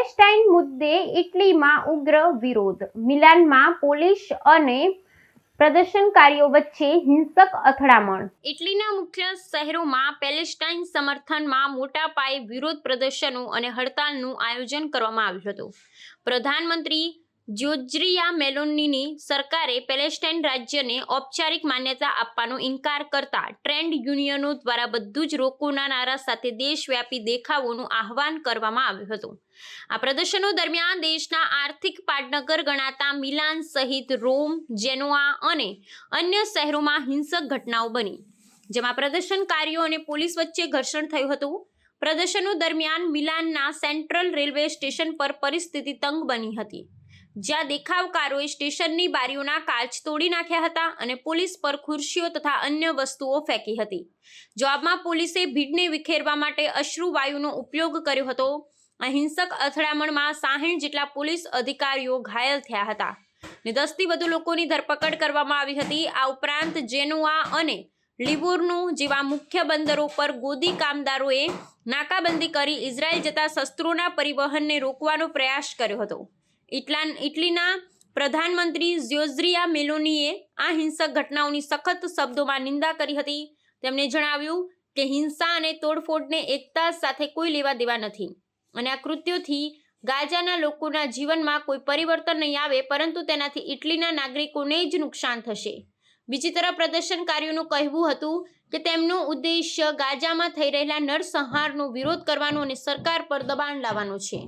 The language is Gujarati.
પેલેસ્ટાઇન મુદ્દે ઇટલીમાં ઉગ્ર વિરોધ. મિલાનમાં પોલીસ અને પ્રદર્શનકારીઓ વચ્ચે હિંસક અથડામણ. ઇટલીના મુખ્ય શહેરોમાં પેલેસ્ટાઇન સમર્થનમાં મોટા પાયે વિરોધ પ્રદર્શનો અને હડતાલનું આયોજન કરવામાં આવ્યું હતું. પ્રધાનમંત્રી જ્યોર્જિયા મેલોનીની સરકારે પેલેસ્ટાઇન રાજ્યને ઔપચારિક માન્યતા આપવાનો ઇનકાર કરતા ટ્રેન્ડ યુનિયનો દ્વારા બધું જ રોકોના નારા સાથે દેશવ્યાપી દેખાવોનું આહવાન કરવામાં આવ્યું હતું. આ પ્રદર્શનો દરમિયાન દેશના આર્થિક પાટનગર ગણાતા મિલાન સહિત રોમ, જેનોઆ અને અન્ય શહેરોમાં હિંસક ઘટનાઓ બની. જેમાં પ્રદર્શનકારીઓ અને પોલીસ વચ્ચે ઘર્ષણ થયું હતું. પ્રદર્શનો દરમિયાન મિલાનના સેન્ટ્રલ રેલવે સ્ટેશન પર પરિસ્થિતિ તંગ બની હતી. જ્યાં દેખાવકારોએ સ્ટેશનની બારીઓના કાચ તોડી નાખ્યા હતા અને પોલીસ પર ખુરશીઓ તથા અન્ય વસ્તુઓ ફેંકી હતી. જવાબમાં પોલીસે ભીડને વિખેરવા માટે અશ્રુવાયુનો ઉપયોગ કર્યો હતો. હિંસક અથડામણમાં સાહીઠ જેટલા પોલીસ અધિકારીઓ ઘાયલ થયા હતા. ને દસથી વધુ લોકોની ધરપકડ કરવામાં આવી હતી. આ ઉપરાંત જેનોઆ અને લિવોર્નો જેવા મુખ્ય બંદરો પર ગોદી કામદારોએ નાકાબંધી કરી ઇઝરાયલ જતા શસ્ત્રોના પરિવહનને રોકવાનો પ્રયાસ કર્યો હતો. ઇટલાન, ઇટલીના પ્રધાનમંત્રી જ્યોઝ્રિયા મેલોનીએ આ હિંસક ઘટનાઓની સખત શબ્દોમાં નિંદા કરી હતી. તેમણે જણાવ્યું કે હિંસા અને તોડફોડને એકતા સાથે કોઈ લેવા દેવા નથી અને આ કૃત્યોથી ગાજાના લોકોના જીવનમાં કોઈ પરિવર્તન નહીં આવે, પરંતુ તેનાથી ઇટલીના નાગરિકોને જ નુકસાન થશે. બીજી તરફ પ્રદર્શનકારીઓનું કહેવું હતું કે તેમનો ઉદ્દેશ્ય ગાજામાં થઈ રહેલા નરસંહારનો વિરોધ કરવાનો અને સરકાર પર દબાણ લાવવાનો છે.